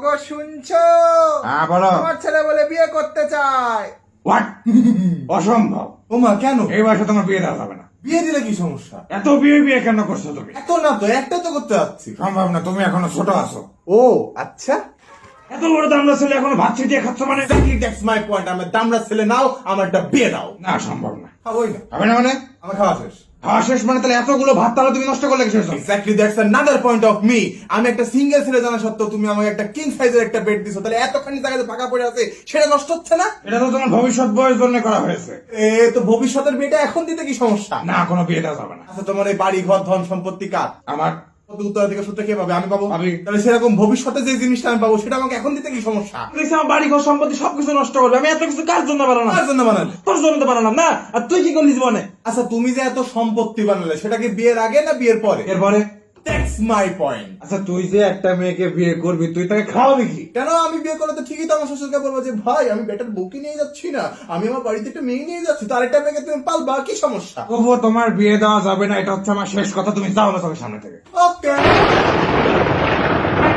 ওগো শুনছো? হ্যাঁ বলো। আমার ছেলে বলে বিয়ে করতে চায়। হোয়াট অসম্ভব। ও মা কেন? এই বয়সে তোমার বিয়ে দেওয়া যাবে না। বিয়ে দিলে কি সমস্যা? এত বিয়ে বিয়ে কেন করছ তুমি? এত না তো একটা তো করতে যাচ্ছি। সম্ভব না তুমি এখনও ছোট আছো। ও আচ্ছা। এত বড় দামড়া ছেলে এখনও ভাত ছিটিয়ে খাচ্ছ মানে? এক্স্যাক্টলি দ্যাটস মাই পয়েন্ট আমার দামড়া ছেলে নাও আমার একটা বিয়ে দাও। না সম্ভব না। খাবোই না। হবে না মানে? আমার খাওয়া শেষ। খাওয়া শেষ মানে তাহলে এতগুলো ভাত তাহলে তুমি নষ্ট করলে শেষ exactly that's another point of me আমি একটা সিঙ্গেল ছেলে জানা সত্ত্বেও তুমি আমাকে একটা কিং সাইজের একটা বেড দিছো তাহলে এতখানি জায়গাতে ফাঁকা পড়ে আছে সেটা নষ্ট হচ্ছে না? এটা তো তোমার ভবিষ্যৎ বয়স জন্য করা হয়েছে। এ তো ভবিষ্যতের বিয়েটা এখন দিতে কি সমস্যা? না কোনো বিয়েটা যাবে না। আচ্ছা তোমার এই বাড়ি ঘর ধন সম্পত্তি কার? আমার উত্তরাধিকার সূত্রে কে পাবে? আমি পাবো। তাহলে সেরকম ভবিষ্যতে যে জিনিসটা আমি পাবো সেটা আমাকে এখন দিতে কি সমস্যা? দেখছি আমার বাড়ি ঘর সম্পত্তি সবকিছু নষ্ট করবে। আমি এত কিছু কার জন্য বানালাম? কার জন্য বানালে তোর জন্য তো বানালাম না? আর তুই কি করলি জীবনে? আচ্ছা তুমি যে এত সম্পত্তি বানালে সেটা কি বিয়ের আগে না বিয়ের পরে? এরপরে দ্যাটস মাই পয়েন্ট আচ্ছা তুই যে একটা মেয়েকে বিয়ে করবি তুই তাকে খাওয়াবি কি? কেন আমি বিয়ে করলে তো ঠিকই তো আমার শ্বশুরকে বলব যে ভাই আমি বেটার বউকে নিয়ে যাচ্ছি না। আমি আমার বাড়িতে একটা মেয়ে নিয়ে যাচ্ছি। তার আরেকটা মেয়েকে তুমি পালবা? কি সমস্যা? তবুও তোমার বিয়ে দেওয়া যাবে না। এটা হচ্ছে আমার শেষ কথা। তুমি যাও না সবার সামনে থেকে। ওকে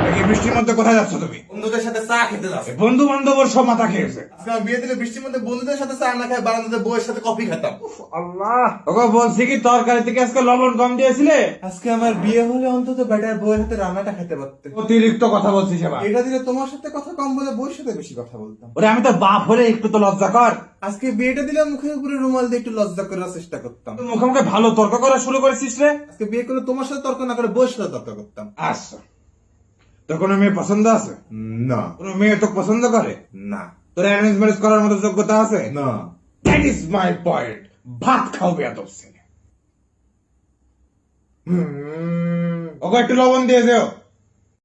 এই বৃষ্টির মধ্যে কোথায় যাচ্ছ তুমি? বন্ধুদের সাথে চা খেতে যাবে বন্ধু বান্ধবর সব মাথা খেয়েছে। বিয়ে দিলে বৃষ্টির মধ্যে বন্ধুদের সাথে চা না খায় বারান্দাতে বউয়ের সাথে কফি খেতাম। আল্লাহ। ওকে বলছি কি তরকারি থেকে আজকে লবণ কম দিয়েছিলে? আজকে আমার বিয়ে হলে অন্তত বেটার বউয়ের সাথে রান্নাটা খেতে পারতে। অতিরিক্ত কথা বলছিস এবার। এটা দিলে তোমার সাথে কথা কম বলে বউয়ের সাথে বেশি কথা বলতাম। ওরে আমি তো বাপ হলে একটু তো লজ্জা কর। আজকে বিয়েটা দিলে মুখের উপরে রুমাল দিয়ে একটু লজ্জা করার চেষ্টা করতাম। মুখে মুখে ভালো তর্ক করা শুরু করেছিস রে। আজকে বিয়ে করে তোমার সাথে তর্ক না করে বউয়ের সাথে তর্ক করতাম। আচ্ছা। তোর কোনো মেয়ে পছন্দ আছে? না। কোনো মেয়ে তোকে পছন্দ করে? না। তোর অ্যারেঞ্জ ম্যারেজ করার মতো যোগ্যতা আছে? না। দ্যাট ইজ মাই পয়েন্ট ভাত খাও বেয়াদব ছেলে। ওকে একটু লবণ দিয়ে দেও